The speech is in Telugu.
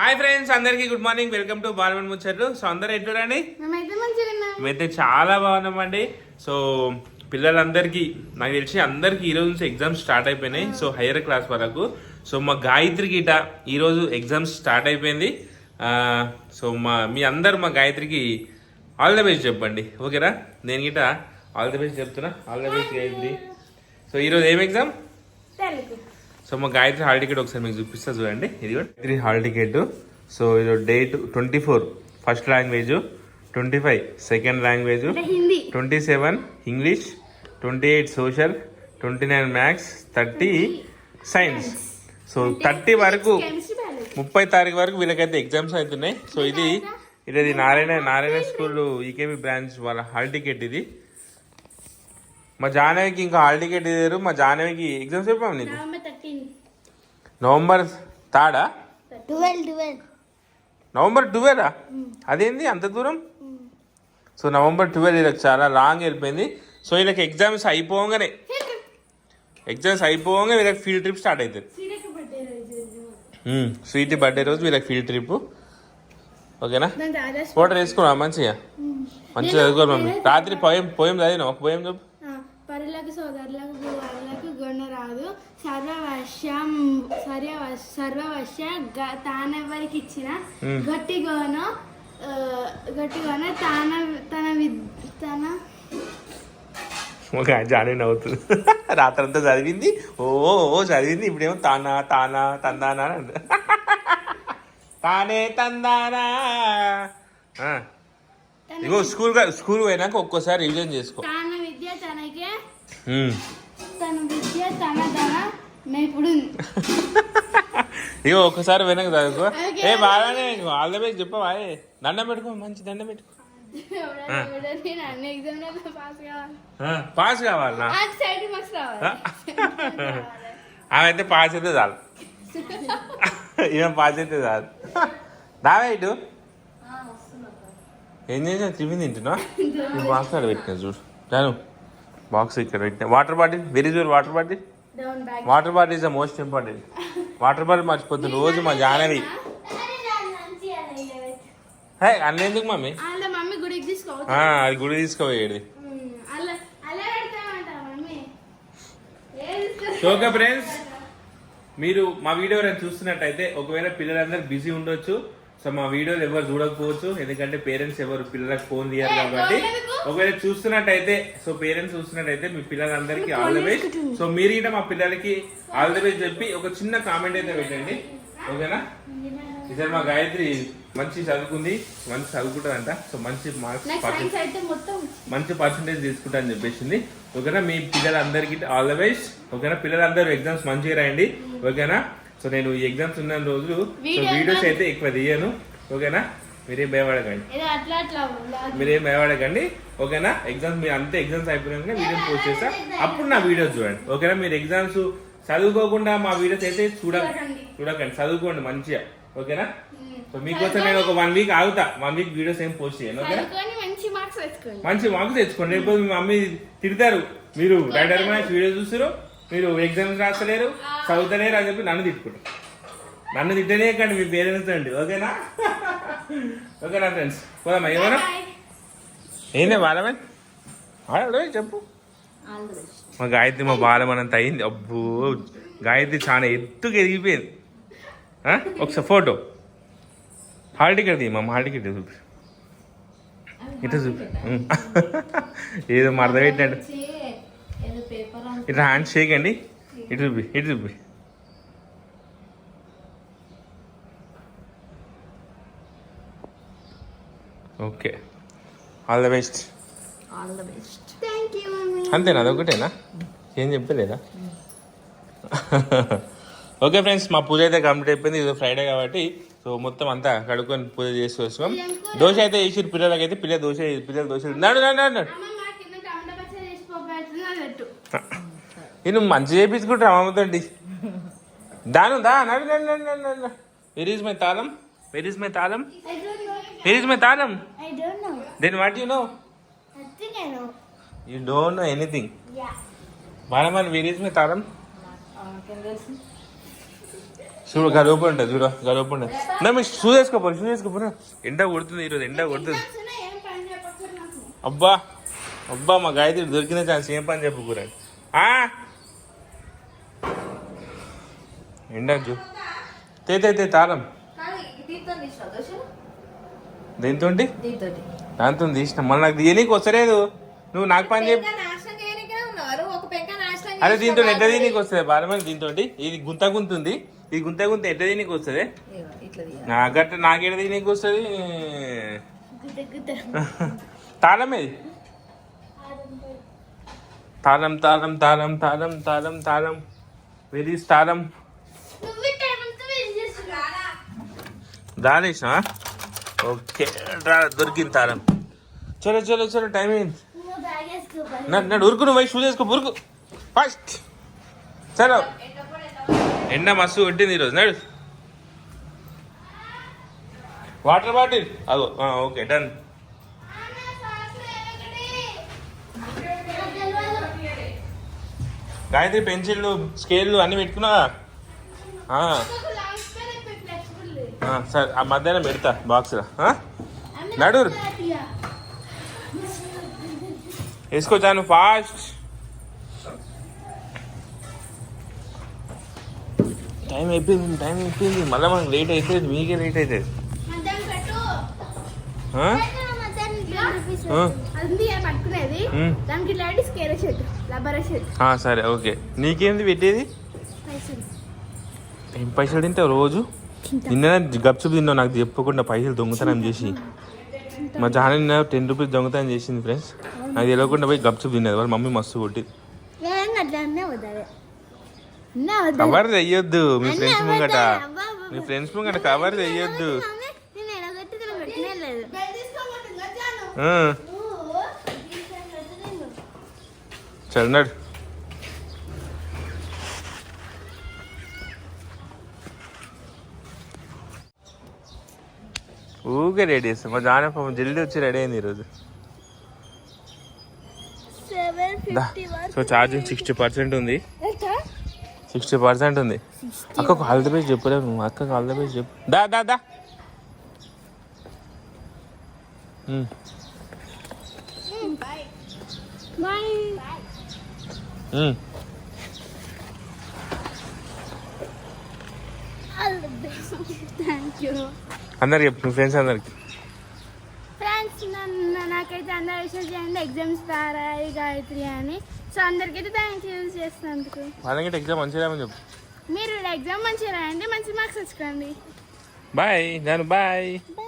హాయ్ ఫ్రెండ్స్ అందరికీ good morning. Welcome to Balavan ముచ్చట్లు. సో అందరు ఎట్లురండి మేమైతే చాలా బాగున్నామండి. సో పిల్లలందరికీ నాకు తెలిసి అందరికీ ఈ రోజు నుంచి ఎగ్జామ్స్ స్టార్ట్ అయిపోయినాయి. సో హైయర్ క్లాస్ వరకు. సో మా గాయత్రి గీట ఈరోజు ఎగ్జామ్స్ స్టార్ట్ అయిపోయింది. సో మా మీ అందరు మా గాయత్రికి ఆల్ ద బెస్ట్ చెప్పండి. ఓకేనా? నేను గిట ఆల్ ద బెస్ట్ చెప్తున్నా. All the best Gayatri so ఈరోజు ఏం ఎగ్జామ్ తెలుగు. సో మా గాయత్రి హాల్ టికెట్ ఒకసారి మీకు చూపిస్తా చూడండి. ఇది కూడా గాయత్రి హాల్ టికెట్ సో ఇది date twenty four first language twenty five second language twenty seven English twenty eight social twenty nine maths thirty science so thirty వరకు ముప్పై తారీఖు వరకు వీళ్ళకైతే ఎగ్జామ్స్ అవుతున్నాయి. సో ఇది ఇది Narayana Narayana school EKB branch వాళ్ళ హాల్ టికెట్ ఇది. మా జాహ్నవికి ఇంకా హాల్ టికెట్ ఇదారు మా జాహ్నవికి ఎగ్జామ్స్ చెప్పాము నీకు? నవంబర్ థర్డా ట్వెల్వ్ నవంబర్ ట్వెల్వా? అదేంది అంత దూరం? సో నవంబర్ ట్వెల్వ్ వీళ్ళకి చాలా లాంగ్ వెళ్ళిపోయింది. సో వీళ్ళకి ఎగ్జామ్స్ అయిపోగానే ఎగ్జామ్స్ అయిపోగానే వీళ్ళకి ఫీల్డ్ ట్రిప్ స్టార్ట్ అవుతుంది స్వీటీ బర్త్డే రోజు వీళ్ళకి ఫీల్డ్ ట్రిప్ ఓకేనా? ఫోటో వేసుకున్నా మంచిగా? మంచిగా చదువుకోవాలి మమ్మీ. రాత్రి పోయం పోయం చదివినా ఒక పోయం చెప్పు. పరులకు సోదరులకు గురువులకు గొన్న రాదు. సర్వవశ్యం సర్వ సర్వవశ్య గ- తానెవరికి ఇచ్చిన. గట్టి గోన గట్టి గోన తాన తన విద్ తన ఒక జానీ నవ్వుతుంది. రాత్రంతా చదివింది. ఓ ఓ చదివింది. ఇప్పుడేమో తానా తానా తందానా. తానే తందానా? ఇగో స్కూల్ స్కూల్ పోయినాక ఒక్కోసారి రివిజన్ చేసుకో తాన విద్య తనకే ఉమ్. తన విద్య తన తన ఇప్పుడు ఇగో ఒక్కసారి వెనక చదువుకో. ఏ బాగానే ఆల్ ద బెస్ట్ చెప్పవా ఏ దండం పెట్టుకో మంచి దండం పెట్టుకో. పాస్ కావాలి. ఆ, పాస్ కావాలనా ఆ సైడ్ మార్క్స్ రావాలి. ఆమె అయితే పాస్ అయితే చాలు. ఈమె పాస్ అయితే చాలు. దావే ఇటు. ఏం చేసా టిఫిన్ తింటున్నా అక్కడ పెట్టినా చూడు. జాను. బాక్స్ ఇక్కడ పెట్టినా. Water bottle very జూర్ water bottle water bottle is the most important water bottle మర్చిపోతుంది రోజు మా జానవి. హే మమ్మీ? అలా మమ్మీ గుడికి తీసుకోవచ్చు ఆ, అది గుడి తీసుకోపోయేది అలా అలా పెడతామంట మమ్మీ? ఏది సో ఓకే ఫ్రెండ్స్ మీరు మా వీడియో ఎవరైనా చూస్తున్నట్టయితే ఒకవేళ పిల్లలందరూ బిజీ ఉండొచ్చు. సో మా వీడియోలు ఎవరు చూడకపోవచ్చు ఎందుకంటే పేరెంట్స్ ఎవరు పిల్లలకు ఫోన్ తీయాలి కాబట్టి. ఒకవేళ చూస్తున్నట్టయితే సో పేరెంట్స్ చూస్తున్నట్టయితే మీ పిల్లలందరికీ ఆల్ ద బెస్ట్. సో మీరు కూడా మా పిల్లలకి ఆల్ ద బెస్ట్ చెప్పి ఒక చిన్న కామెంట్ అయితే పెట్టండి. ఓకేనా? ఇద్దరు మా గాయత్రి మంచి చదువుకుంది మంచి చదువుకుంటుందంట. సో మంచి మార్క్స్ మంచి పర్సంటేజ్ తీసుకుంటా అని చెప్పేసింది. ఓకేనా? మీ పిల్లలందరికీ ఆల్ ద బెస్ట్. ఓకేనా? పిల్లలందరూ ఎగ్జామ్స్ మంచిగా రాయండి. ఓకేనా? సో నేను ఈ ఎగ్జామ్స్ ఉన్న రోజులు సో వీడియోస్ అయితే ఎక్కువ తీయను. ఓకేనా? మీరేం భయపడకండి. మీరేం భయపడకండి. ఓకేనా? ఎగ్జామ్స్ మీరు అంతే ఎగ్జామ్స్ అయిపోయినాక వీడియో పోస్ట్ చేస్తా. అప్పుడు నా వీడియోస్ చూడండి. ఓకేనా? మీరు ఎగ్జామ్స్ చదువుకోకుండా మా వీడియోస్ అయితే చూడ చూడకండి. చదువుకోండి మంచిగా. ఓకేనా. సో మీకోసం నేను ఒక వన్ వీక్ ఆగుతా. వన్ వీక్ వీడియోస్ ఏం పోస్ట్ చేయను. ఓకేనా? మంచి మార్క్స్ తెచ్చుకోండి. రేపు మీ మమ్మీ తిడతారు. మీరు రైడర్ మ్యాచ్ వీడియో చూస్తారు మీరు ఎగ్జామ్స్ రాస్తలేరు చదువుతలేరు అని చెప్పి నన్ను తిట్టుకుంటారు. నన్ను తిట్టనేయకండి మీ పేరెంట్స్ అండి ఓకేనా? ఓకేనా ఫ్రెండ్స్ పోదామా Bye. ఏందే బాలమన్ చెప్పు. మా గాయత్రి మా బాలమనంత అయింది. అబ్బో గాయత్రి చాలా ఎత్తుకు ఎదిగిపోయింది? ఒకసారి ఫోటో. హాల్ టికెట్ తీ మా హాల్ టికెట్ చూపి. ఇట్లా చూపి. ఏదో మరద పేపర్ ఇట్లా హ్యాండ్ షేక్ అండి ఇటు చూపి ఇటు చూపి. Okay. All the best all the best అంతేనా? అదొకటేనా ఏం చెప్పలేదా? ఓకే ఫ్రెండ్స్ మా పూజ అయితే కంప్లీట్ అయిపోయింది. ఇది ఫ్రైడే కాబట్టి సో మొత్తం అంతా కడుక్కొని పూజ చేసి వస్తున్నాం. దోశ అయితే వేసి పిల్లలకి అయితే పిల్లలు దోశ పిల్లలు దోశ నాడు నాడు నాడు నేను మంచి చేయించుకుంటా అమ్మతోటి దాను దా నడు నడు నడు నడు నడు వెర్ ఈజ్ మై తాళం? వెర్ ఈజ్ మై తాళం? వెర్ ఈజ్ మై తాళం? I don't know then what you know you don't know anything yeah బాలమన్ where is my తాళం? చూడు గలోపు ఉంటుంది చూడు గలోపు ఉంటుంది. నా మీ షూస్ వేసుకోపో షూస్ వేసుకోపో ఎండ కొడుతుంది ఈరోజు ఎండ కొడుతుంది. అబ్బా అబ్బా మా గాయత్రి దొరికిన ఛాన్స్ ఏం పని చెప్పుకోరా ఆ ఎండచ్చు తే తే తే తాళం దీంతో దేంతో తీసిన. మళ్ళీ నాకు తీయనీకి వస్తలేదు. నువ్వు నాకు పని చెప్పి అరే దీంతో ఎట్ట తీయనీకి వస్తుంది బాలమని దీంతో ఇది గుంత గుంత ఉంది ఇది గుంత గుంత ఎట్ట తీయనీకి వస్తుంది. నాకట్ట నాకెట తీయనీకి వస్తుంది? గుద్ద తాళం తాళం తాళం తాళం తాళం తాళం తాళం. వెరీ తాళం నువ్వు టైం అంతా వేస్ట్ చేస్తున్నా దానేసిన ఓకే రా దొరికింది తాళం. చలో చలో చలో టైం అయింది. నన్ను నన్ను ఉరుకు నువ్వు షూ చేసుకో ఉరుకు. ఫస్ట్ చలో. ఎండ మస్తు కొట్టింది ఈరోజు నడు. వాటర్ బాటిల్ ఆ, ఓకే డన్ గాయత్రి పెన్సిళ్ళు స్కేళ్ళు అన్ని ఆ, సరే ఆ మధ్యాహ్నం పెడతా బాక్స్లో. నడు వేసుకోచాను ఫాస్ట్. టైం అయిపోయింది టైం అయిపోయింది. మళ్ళీ మనకు లేట్ అవుతుంది మీకే లేట్ అవుతుంది సరే ఓకే. నీకేంది పెట్టేది? పైసలు. ఏం పైసలు తింటావు రోజు? నిన్న గప్చుప్ తిన్నావు నాకు చెప్పకుండా పైసలు దొంగతనం చేసి. మా జాన నిన్న టెన్ రూపీస్ దొంగతనం చేసింది ఫ్రెండ్స్. నాకు తెలియకుండా పోయి గప్చుప్ తిన్నది వాళ్ళ మమ్మీ మస్తు కొట్టి కవర్ చెయ్యొద్దు మీ ఫ్రెండ్స్ ముంగట. మీ ఫ్రెండ్స్ ముంగట కవర్ చెయ్యొద్దు. ఎలాగొట్టి తిన పెట్టినే లేదు ఆ, చల్లనాడు ఊకే రెడీ చేస్తాం. మా జాన పాపం జల్దీ వచ్చి రెడీ అయింది ఈరోజు. సో ఛార్జింగ్ సిక్స్టీ పర్సెంట్ ఉంది. సిక్స్టీ పర్సెంట్ ఉంది. అక్కకు ఆల్ ద బెస్ట్ చెప్పలేవు నువ్వు అక్కకు ఆల్ ద బెస్ట్ చెప్పు. దా దా దా. అందరికి చెప్పు మీ ఫ్రెండ్స్ అందరికి. ఫ్రెండ్స్ నాకైతే అందరూ విషయాలు చేయండి. ఎగ్జామ్స్ రారాయి గాయత్రి అని. సో అందరికైతే థ్యాంక్ యూ చేసినందుకు. వాళ్ళకి ఎగ్జామ్ మంచిగా రామని చెప్పు. మీరు ఎగ్జామ్ మంచిగా రాయండి మంచి మార్క్స్ తెచ్చుకోండి. బాయ్ దాని బాయ్ బాయ్